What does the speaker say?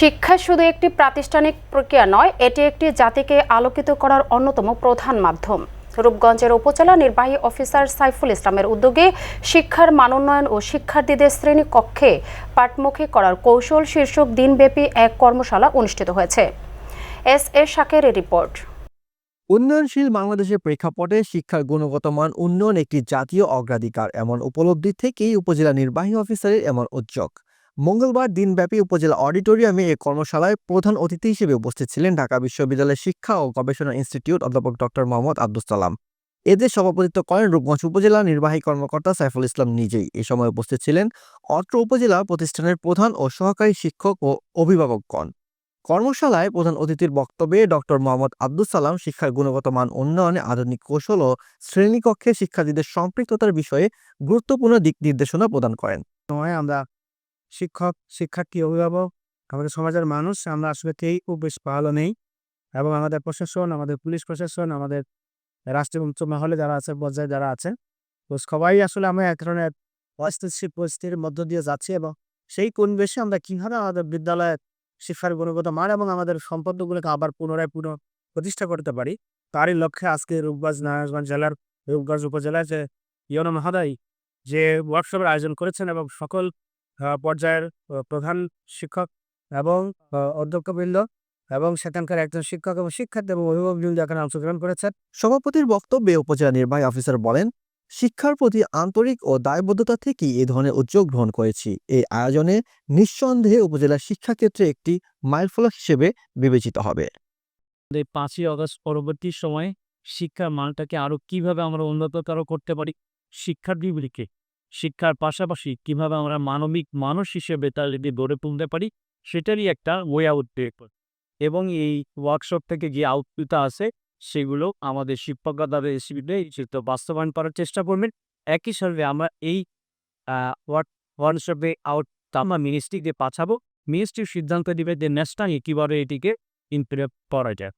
শিক্ষা শুধু একটি প্রাতিষ্ঠানিক প্রক্রিয়া নয়, এটি একটি জাতিকে আলোকিত করার অন্যতম প্রধান মাধ্যম। রূপগঞ্জের উপজেলা নির্বাহী অফিসার সাইফুল ইসলামের উদ্যোগে শিক্ষার মানোন্নয়ন ও শিক্ষার্থীদের শ্রেণি কক্ষে পাঠমুখী করার কৌশল শীর্ষক দিনব্যাপী এক কর্মশালা অনুষ্ঠিত হয়েছে। এস এ শাকের রিপোর্ট। উন্নয়নশীল বাংলাদেশের প্রেক্ষাপটে শিক্ষার গুণগত মান উন্নয়ন একটি জাতীয় অগ্রাধিকার, এমন উপলব্ধি থেকেই উপজেলা নির্বাহী অফিসারের এমন উদ্যোগ। মঙ্গলবার দিনব্যাপী উপজেলা অডিটোরিয়ামে এই কর্মশালায় প্রধান অতিথি হিসেবে উপস্থিত ছিলেন ঢাকা বিশ্ববিদ্যালয়ের শিক্ষা ও গবেষণা ইনস্টিটিউট অধ্যাপক ডক্টর মোহাম্মদ আব্দুল সালাম। এদের সভাপতিত্ব করেন রূপগঞ্জ উপজেলা নির্বাহী কর্মকর্তা সাইফুল ইসলাম নিজেই। এ সময় উপস্থিত ছিলেন অত্র উপজেলা প্রতিষ্ঠানের প্রধান ও সহকারী শিক্ষক ও অভিভাবকগণ। কর্মশালায় প্রধান অতিথির বক্তব্যে ডক্টর মোহাম্মদ আব্দুল সালাম শিক্ষার গুণগত মান উন্নয়নে আধুনিক কৌশল ও শ্রেণীকক্ষে শিক্ষার্থীদের সম্পৃক্ততার বিষয়ে গুরুত্বপূর্ণ দিক নির্দেশনা প্রদান করেন। আমরা শিক্ষক, শিক্ষার্থী, অভিভাবক, আমাদের সমাজের মানুষ, আমরা আসলে কেই খুব বেশ ভালো নেই। এবং আমাদের প্রশাসন, আমাদের পুলিশ প্রশাসন, আমাদের রাষ্ট্রীয় উচ্চ মহলে যারা আছে, পর্যায়ে যারা আছে, তো সবাই আসলে আমরা এক ধরনের অস্থিতিশীল পরিস্থিতির মধ্য দিয়ে যাচ্ছি এবং সেই পরিবেশে আমরা কীভাবে আমাদের বিদ্যালয়ের শিক্ষার গুণগত মান এবং আমাদের সম্পদগুলোকে আবার পুনরায় পুনঃ প্রতিষ্ঠা করতে পারি, তারই লক্ষ্যে আজকে রূপগঞ্জ নারায়ণগঞ্জ জেলার, রূপগঞ্জ উপজেলায় যে ইয়নো মহোদয় যে ওয়ার্কশপের আয়োজন করেছেন এবং সকল পর্যায়ের প্রধান শিক্ষক এবং অধ্যক্ষবৃন্দ এবং সেখানকার একজন শিক্ষক এবং শিক্ষার্থী এবং অভিভাবকবৃন্দ এখানে অংশগ্রহণ করেছেন। সভাপতির বক্তব্যে উপজেলা নির্বাহী অফিসার বলেন শিক্ষার প্রতি আন্তরিক ও দায়বদ্ধতা থেকেই এ ধরনের উদ্যোগ গ্রহণ করেছি। এই আয়োজনে নিঃসন্দেহে উপজেলার শিক্ষাক্ষেত্রে একটি মাইলফলক হিসেবে বিবেচিত হবে। এই পাঁচই অগস্ট পরবর্তী সময়ে শিক্ষার মানটাকে আরও কীভাবে আমরা উন্নততর করতে পারি? শিক্ষার্থীগুলিকে শিক্ষার পাশাপাশি কীভাবে আমরা মানবিক মানুষ হিসেবে তার যদি গড়ে তুলতে পারি, সেটারই একটা ওয়ে আউট করি। এবং এই ওয়ার্কশপ থেকে যে আউটপুট আছে সেগুলো আমাদের শিক্ষকরা তাদের রেসিপিতে সেটা বাস্তবায়ন করার চেষ্টা করবেন। একই সাথে আমরা এই ওয়ার্ক ওয়ার্কশপে আউট আমরা মিনিস্ট্রিকে পাঠাবো। মিনিস্ট্রির সিদ্ধান্ত দিবে যে ন্যাশনাল কীভাবে এটিকে ইমপ্লিমেন্ট করা যায়।